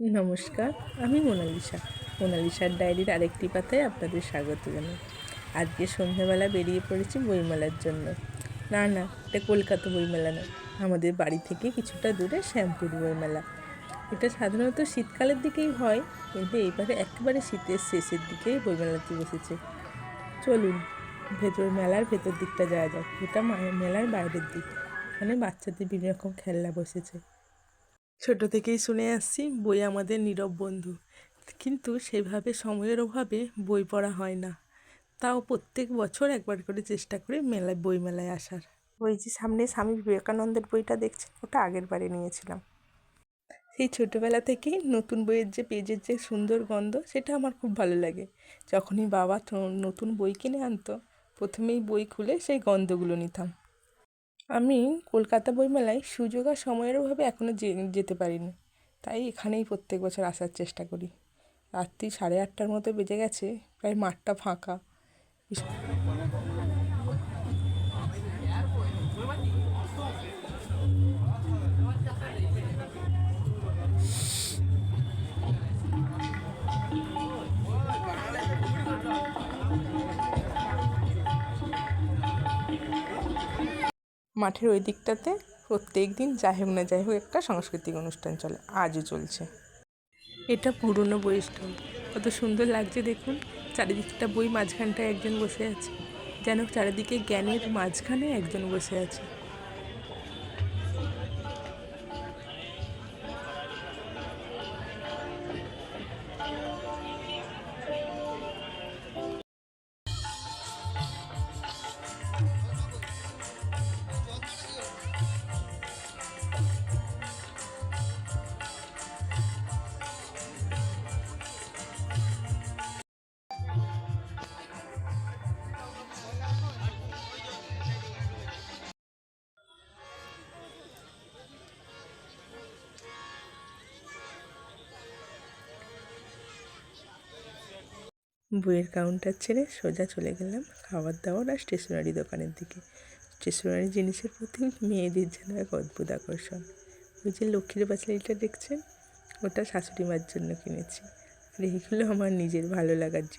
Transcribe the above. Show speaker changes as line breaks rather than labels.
নমস্কার, আমি মোনালিসা। মোনালিসার ডায়েরির আরেকটি পাতায় আপনাদের স্বাগত জানাই। আজকে সন্ধ্যাবেলা বেরিয়ে পড়েছি বইমেলার জন্য। না না, এটা কলকাতা বইমেলা না আমাদের বাড়ি থেকে কিছুটা দূরে শ্যামপুর বইমেলা। এটা সাধারণত শীতকালের দিকেই হয়, কিন্তু এইবারে একেবারে শীতের শেষের দিকেই বইমেলাটি বসেছে। চলুন, ভেতর মেলার ভেতর দিকটা যাওয়া যাক। এটা মেলার বাইরের দিক। এখানে বাচ্চাদের বিভিন্ন রকম খেলনা বসেছে। ছোট থেকেই শুনে আসছি বই আমাদের নীরব বন্ধু। কিন্তু সেভাবে সময়ের অভাবে বই পড়া হয় না। তাও প্রত্যেক বছর একবার করে চেষ্টা করি মেলায় বই মেলায় আসার। ওই যে সামনে স্বামী বিবেকানন্দের বইটা দেখছেন? ওটা আগের বারে নিয়েছিলাম। সেই ছোটোবেলা থেকেই নতুন বইয়ের যে পেজের যে সুন্দর গন্ধ সেটা আমার খুব ভালো লাগে। যখনই বাবা নতুন বই কিনে আনতো প্রথমেই বই খুলে সেই গন্ধগুলো নিতাম। আমি কলকাতা বইমেলায় সুযোগ আর সময়ের অভাবে এখনও যেতে পারিনি। তাই এখানেই প্রত্যেক বছর আসার চেষ্টা করি। রাত্রি সাড়ে আটটার মতো বেজে গেছে, প্রায় মাঠটা ফাঁকা। মাঠের ওই দিকটাতে প্রত্যেক দিন যাই হোক না যাই হোক একটা সাংস্কৃতিক অনুষ্ঠান চলে, আজও চলছে। এটা পুরনো স্টল কত সুন্দর লাগছে দেখুন, চারিদিকটা বই মাঝখানটায় একজন বসে আছে। যেন চারিদিকে জ্ঞানের মাঝখানে একজন বসে আছে। বইয়ের কাউন্টার ছেড়ে সোজা চলে গেলাম খাবার দাবার আর স্টেশনারি দোকানের দিকে। স্টেশনারি জিনিসের প্রতি মেয়েদের যেন এক অদ্ভুত আকর্ষণ। ওই যে লক্ষ্মীর বাছালিটা দেখছেন? ওটা শাশুড়ি মার জন্য কিনেছি। আর এইগুলো আমার নিজের ভালো লাগার জিনিস